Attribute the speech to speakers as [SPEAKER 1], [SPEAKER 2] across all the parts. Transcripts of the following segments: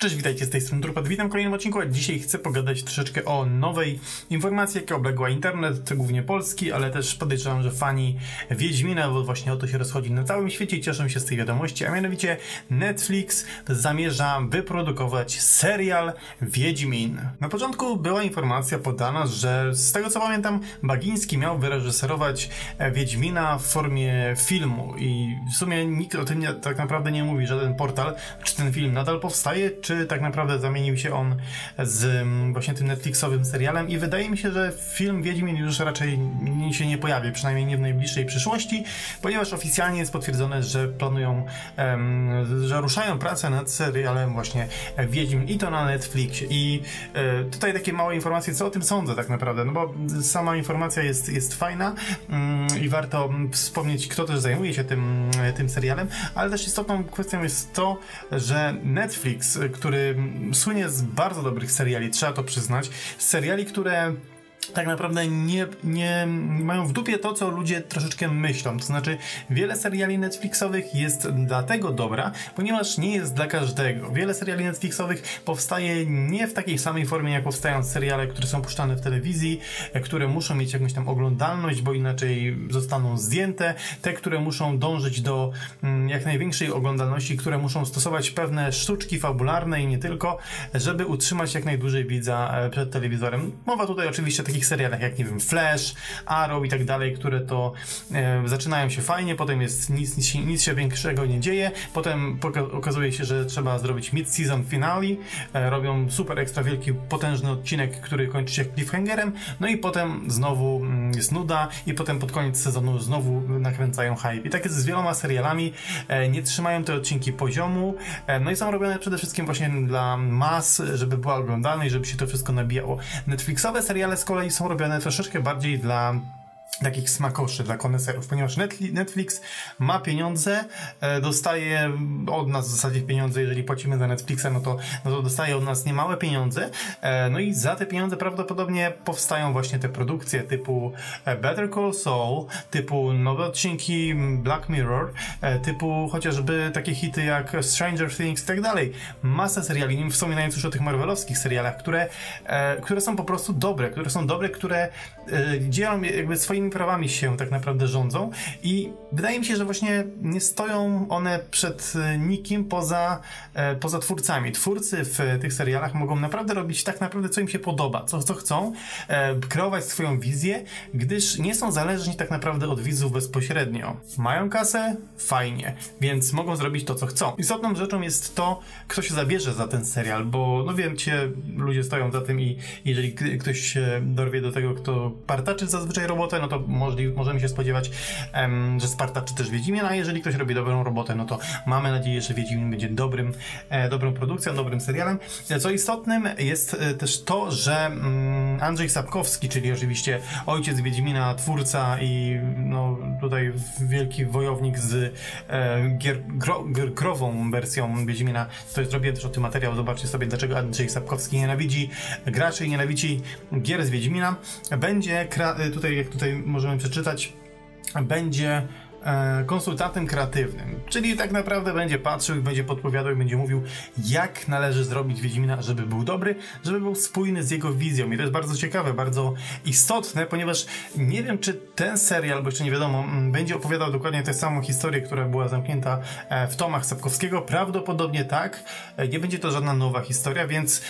[SPEAKER 1] Cześć, witajcie z tej strony Trupad. Witam w kolejnym odcinku, a dzisiaj chcę pogadać troszeczkę o nowej informacji, jaka obległa internet, głównie polski, ale też podejrzewam, że fani Wiedźmina, bo właśnie o to się rozchodzi na całym świecie i cieszą się z tej wiadomości, a mianowicie Netflix zamierza wyprodukować serial Wiedźmin. Na początku była informacja podana, że z tego co pamiętam, Bagiński miał wyreżyserować Wiedźmina w formie filmu i w sumie nikt o tym nie, tak naprawdę nie mówi, żaden portal, czy ten film nadal powstaje, czy tak naprawdę zamienił się on z mm, właśnie tym Netflixowym serialem? I wydaje mi się, że film Wiedźmin już raczej się nie pojawi, przynajmniej nie w najbliższej przyszłości, ponieważ oficjalnie jest potwierdzone, że planują, że ruszają pracę nad serialem właśnie Wiedźmin. I to na Netflixie. I e, tutaj takie małe informacje, co o tym sądzę tak naprawdę, no bo sama informacja jest, jest fajna mm, i warto wspomnieć, kto też zajmuje się tym, tym serialem, ale też istotną kwestią jest to, że Netflix, który słynie z bardzo dobrych seriali, trzeba to przyznać. Seriali, które tak naprawdę nie, nie mają w dupie to, co ludzie troszeczkę myślą. To znaczy, wiele seriali Netflixowych jest dlatego dobra, ponieważ nie jest dla każdego. Wiele seriali Netflixowych powstaje nie w takiej samej formie, jak powstają seriale, które są puszczane w telewizji, które muszą mieć jakąś tam oglądalność, bo inaczej zostaną zdjęte. Te, które muszą dążyć do mm, jak największej oglądalności, które muszą stosować pewne sztuczki fabularne i nie tylko, żeby utrzymać jak najdłużej widza e, przed telewizorem. Mowa tutaj oczywiście takich serialach jak, nie wiem, Flash, Arrow i tak dalej, które to e, zaczynają się fajnie, potem jest nic, nic, nic się większego nie dzieje, potem okazuje się, że trzeba zrobić mid-season finale, e, robią super ekstra wielki, potężny odcinek, który kończy się cliffhangerem, no i potem znowu mm, jest nuda i potem pod koniec sezonu znowu nakręcają hype. I tak jest z wieloma serialami, e, nie trzymają te odcinki poziomu, e, no i są robione przede wszystkim właśnie dla mas, żeby była oglądalna i żeby się to wszystko nabijało. Netflixowe seriale z kolei są robione troszeczkę bardziej dla takich smakoszy dla koneserów, ponieważ Netflix ma pieniądze, e, dostaje od nas w zasadzie pieniądze, jeżeli płacimy za Netflixa, no to, no to dostaje od nas niemałe pieniądze, e, no i za te pieniądze prawdopodobnie powstają właśnie te produkcje typu e, Better Call Saul, typu nowe odcinki Black Mirror, typu chociażby takie hity jak Stranger Things i tak dalej. Masa seriali, nie wspominając już o tych marvelowskich serialach, które, które są po prostu dobre, które są dobre, które dzielą jakby swoimi swoimi prawami się tak naprawdę rządzą i wydaje mi się, że właśnie nie stoją one przed nikim poza, e, poza twórcami. Twórcy w tych serialach mogą naprawdę robić tak naprawdę, co im się podoba, co, co chcą, e, kreować swoją wizję, gdyż nie są zależni tak naprawdę od widzów bezpośrednio. Mają kasę? Fajnie, więc mogą zrobić to, co chcą. Istotną rzeczą jest to, kto się zabierze za ten serial, bo no wiem, cię ludzie stoją za tym i jeżeli ktoś się dorwie do tego, kto partaczy zazwyczaj robotę, no to możli, możemy się spodziewać, em, że czy też Wiedźmin, a jeżeli ktoś robi dobrą robotę, no to mamy nadzieję, że Wiedźmin będzie dobrym, e, dobrą produkcją, dobrym serialem. Co istotnym jest e, też to, że mm, Andrzej Sapkowski, czyli oczywiście ojciec Wiedźmina, twórca i no, tutaj wielki wojownik z e, gier, gro, grową wersją Wiedźmina, to zrobiłem też o tym materiał, zobaczcie sobie, dlaczego Andrzej Sapkowski nienawidzi graczy i nienawidzi gier z Wiedźmina. Będzie, tutaj jak tutaj możemy przeczytać, będzie konsultantem kreatywnym, czyli tak naprawdę będzie patrzył będzie podpowiadał i będzie mówił, jak należy zrobić Wiedźmina, żeby był dobry, żeby był spójny z jego wizją. I to jest bardzo ciekawe, bardzo istotne, ponieważ nie wiem, czy ten serial, bo jeszcze nie wiadomo, będzie opowiadał dokładnie tę samą historię, która była zamknięta e, w tomach Sapkowskiego. Prawdopodobnie tak. E, nie będzie to żadna nowa historia, więc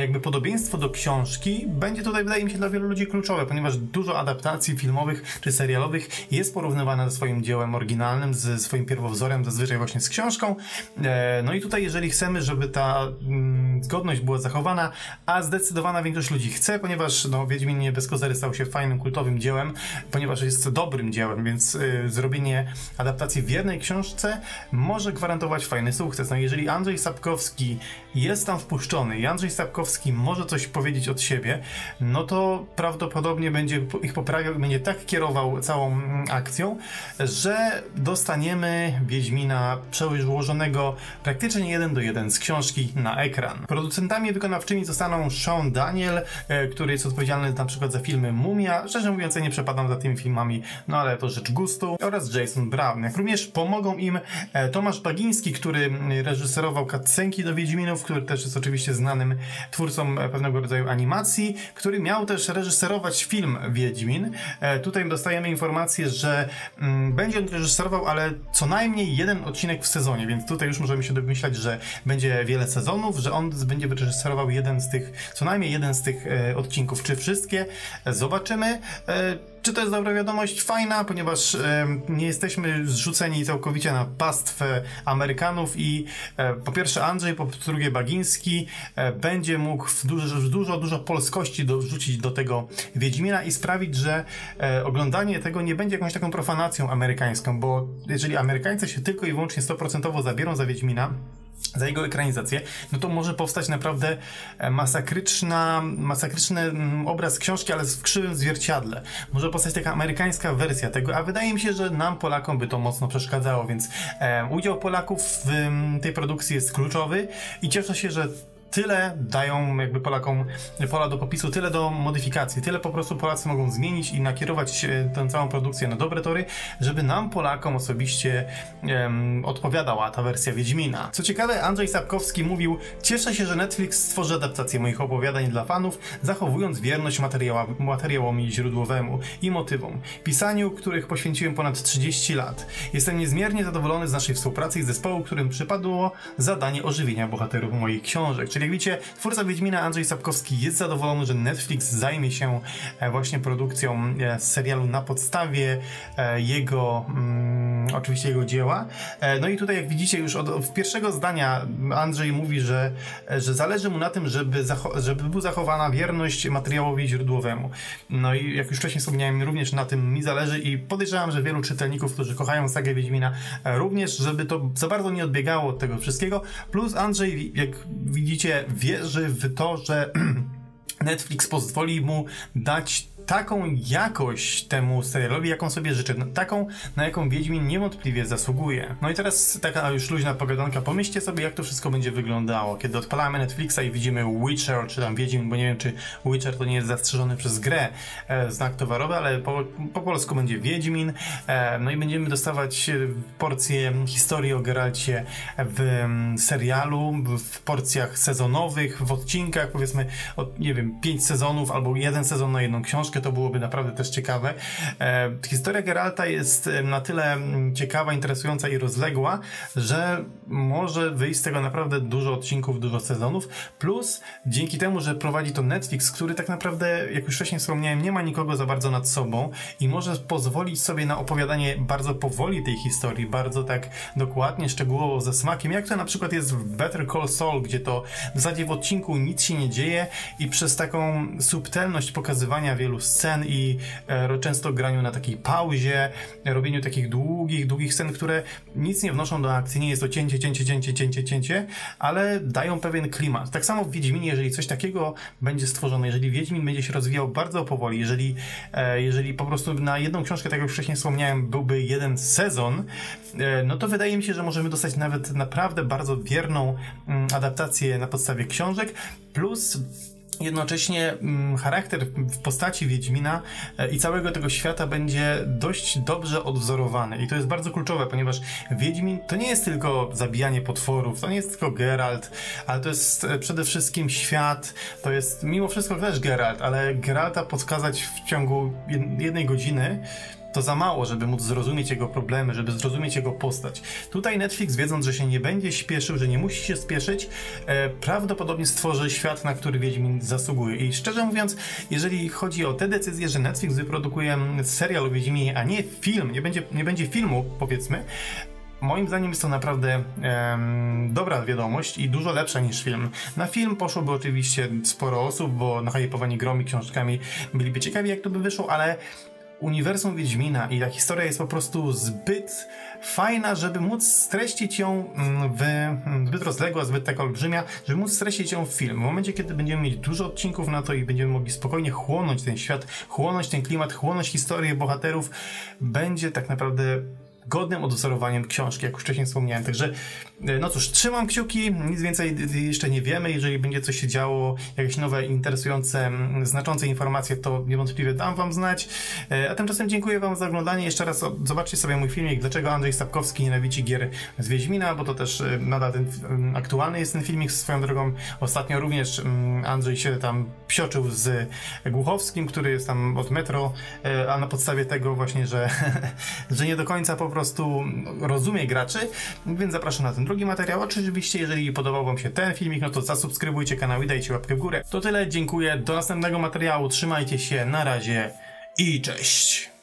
[SPEAKER 1] jakby podobieństwo do książki będzie tutaj, wydaje mi się, dla wielu ludzi kluczowe, ponieważ dużo adaptacji filmowych czy serialowych jest porównywane ze swoim dziełem dziełem oryginalnym, z swoim pierwowzorem, zazwyczaj właśnie z książką. E, no i tutaj, jeżeli chcemy, żeby ta mm, zgodność była zachowana, a zdecydowana większość ludzi chce, ponieważ no, Wiedźmin nie bez kozery stał się fajnym, kultowym dziełem, ponieważ jest dobrym dziełem, więc y, zrobienie adaptacji w jednej książce może gwarantować fajny sukces. No jeżeli Andrzej Sapkowski jest tam wpuszczony i Andrzej Sapkowski może coś powiedzieć od siebie, no to prawdopodobnie będzie ich poprawiał i będzie tak kierował całą mm, akcją, że dostaniemy Wiedźmina przełożonego praktycznie jeden do jeden z książki na ekran. Producentami wykonawczymi zostaną Sean Daniel, e, który jest odpowiedzialny na przykład za filmy Mumia. Szczerze mówiąc, ja nie przepadam za tymi filmami, no ale to rzecz gustu. Oraz Jason Brown. Jak również pomogą im e, Tomasz Bagiński, który reżyserował cutscenki do Wiedźminów, który też jest oczywiście znanym twórcą pewnego rodzaju animacji, który miał też reżyserować film Wiedźmin. E, tutaj dostajemy informację, że będzie on reżyserował, ale co najmniej jeden odcinek w sezonie, więc tutaj już możemy się domyślać, że będzie wiele sezonów, że on będzie reżyserował jeden z tych, co najmniej jeden z tych e, odcinków. Czy wszystkie? Zobaczymy. E, czy to jest dobra wiadomość? Fajna, ponieważ e, nie jesteśmy zrzuceni całkowicie na pastwę Amerykanów i e, po pierwsze Andrzej, po drugie Bagiński e, będzie mógł w dużo, dużo, dużo polskości dorzucić do tego Wiedźmina i sprawić, że e, oglądanie tego nie będzie jakąś taką profanacją amerykańską, bo jeżeli Amerykańcy się tylko i wyłącznie 100% zabiorą za Wiedźmina, za jego ekranizację, no to może powstać naprawdę e, masakryczna, masakryczny mm, obraz książki, ale w krzywym zwierciadle. Może powstać taka amerykańska wersja tego, a wydaje mi się, że nam Polakom by to mocno przeszkadzało, więc e, udział Polaków w m, tej produkcji jest kluczowy i cieszę się, że tyle dają jakby Polakom pola do popisu, tyle do modyfikacji, tyle po prostu Polacy mogą zmienić i nakierować tę całą produkcję na dobre tory, żeby nam Polakom osobiście odpowiadała ta wersja Wiedźmina. Co ciekawe, Andrzej Sapkowski mówił, cieszę się, że Netflix stworzy adaptację moich opowiadań dla fanów, zachowując wierność materiałowi źródłowemu i motywom, pisaniu których poświęciłem ponad 30 lat. Jestem niezmiernie zadowolony z naszej współpracy i zespołu, którym przypadło zadanie ożywienia bohaterów moich książek, czyli jak widzicie, twórca Wiedźmina Andrzej Sapkowski jest zadowolony, że Netflix zajmie się e, właśnie produkcją e, serialu na podstawie e, jego, mm, oczywiście jego dzieła. No i tutaj jak widzicie już od, pierwszego zdania Andrzej mówi, że, że zależy mu na tym, żeby, żeby była zachowana wierność materiałowi źródłowemu. No i jak już wcześniej wspomniałem, również na tym mi zależy i podejrzewam, że wielu czytelników, którzy kochają sagę Wiedźmina, również, żeby to za bardzo nie odbiegało od tego wszystkiego. Plus Andrzej, jak widzicie, wierzy w to, że Netflix pozwoli mu dać taką jakość temu serialowi, jaką sobie życzę. No, taką, na jaką Wiedźmin niewątpliwie zasługuje. No i teraz taka już luźna pogadanka. Pomyślcie sobie, jak to wszystko będzie wyglądało, kiedy odpalamy Netflixa i widzimy Witcher, czy tam Wiedźmin, bo nie wiem, czy Witcher to nie jest zastrzeżony przez grę e, znak towarowy, ale po, po polsku będzie Wiedźmin. E, no i będziemy dostawać e, porcje historii o Geralcie w m, serialu, w porcjach sezonowych, w odcinkach, powiedzmy, od, nie wiem, pięć sezonów albo jeden sezon na jedną książkę to byłoby naprawdę też ciekawe. E, historia Geralta jest e, na tyle mm, ciekawa, interesująca i rozległa, że może wyjść z tego naprawdę dużo odcinków, dużo sezonów, plus dzięki temu, że prowadzi to Netflix, który tak naprawdę, jak już wcześniej wspomniałem, nie ma nikogo za bardzo nad sobą i może pozwolić sobie na opowiadanie bardzo powoli tej historii, bardzo tak dokładnie, szczegółowo, ze smakiem, jak to na przykład jest w Better Call Saul, gdzie to w zasadzie w odcinku nic się nie dzieje i przez taką subtelność pokazywania wielu scen i e, często graniu na takiej pauzie, robieniu takich długich, długich scen, które nic nie wnoszą do akcji, nie jest to cięcie, cięcie, cięcie, cięcie, cięcie, ale dają pewien klimat. Tak samo w Wiedźminie, jeżeli coś takiego będzie stworzone, jeżeli Wiedźmin będzie się rozwijał bardzo powoli, jeżeli, e, jeżeli po prostu na jedną książkę, tak jak wcześniej wspomniałem, byłby jeden sezon, e, no to wydaje mi się, że możemy dostać nawet naprawdę bardzo wierną mm, adaptację na podstawie książek, plus Jednocześnie mm, charakter w postaci Wiedźmina e, i całego tego świata będzie dość dobrze odwzorowany. I to jest bardzo kluczowe, ponieważ Wiedźmin to nie jest tylko zabijanie potworów, to nie jest tylko Geralt, ale to jest e, przede wszystkim świat, to jest mimo wszystko też Geralt, ale Geralta podskazać w ciągu jednej godziny to za mało, żeby móc zrozumieć jego problemy, żeby zrozumieć jego postać. Tutaj Netflix, wiedząc, że się nie będzie śpieszył, że nie musi się spieszyć, e, prawdopodobnie stworzy świat, na który Wiedźmin zasługuje. I szczerze mówiąc, jeżeli chodzi o te decyzje, że Netflix wyprodukuje serial o Wiedźminie, a nie film, nie będzie, nie będzie filmu, powiedzmy, Moim zdaniem jest to naprawdę dobra wiadomość i dużo lepsza niż film. Na film poszłoby oczywiście sporo osób, bo nahypowani gromi książkami byliby ciekawi, jak to by wyszło, ale uniwersum Wiedźmina i ta historia jest po prostu zbyt fajna, żeby móc streścić ją mm, w mm, zbyt rozległa, zbyt tak olbrzymia, żeby móc streścić ją w film. W momencie, kiedy będziemy mieć dużo odcinków na to i będziemy mogli spokojnie chłonąć ten świat, chłonąć ten klimat, chłonąć historię bohaterów, będzie tak naprawdę godnym odwzorowaniem książki, jak już wcześniej wspomniałem. Także, e, no cóż, trzymam kciuki, nic więcej jeszcze nie wiemy. Jeżeli będzie coś się działo, jakieś nowe, interesujące, znaczące informacje, to niewątpliwie dam wam znać. E, a tymczasem dziękuję wam za oglądanie. Jeszcze raz zobaczcie sobie mój filmik, dlaczego Andrzej Sapkowski nienawidzi gier z Wiedźmina, bo to też nadal ten, aktualny jest ten filmik swoją drogą. Ostatnio również Andrzej się tam psioczył z Głuchowskim, który jest tam od Metro, a na podstawie tego właśnie, że, że nie do końca po prostu rozumie graczy, więc zapraszam na ten drugi materiał. Oczywiście, jeżeli podobał Wam się ten filmik, no to zasubskrybujcie kanał i dajcie łapkę w górę. To tyle, dziękuję, do następnego materiału, trzymajcie się, na razie i cześć!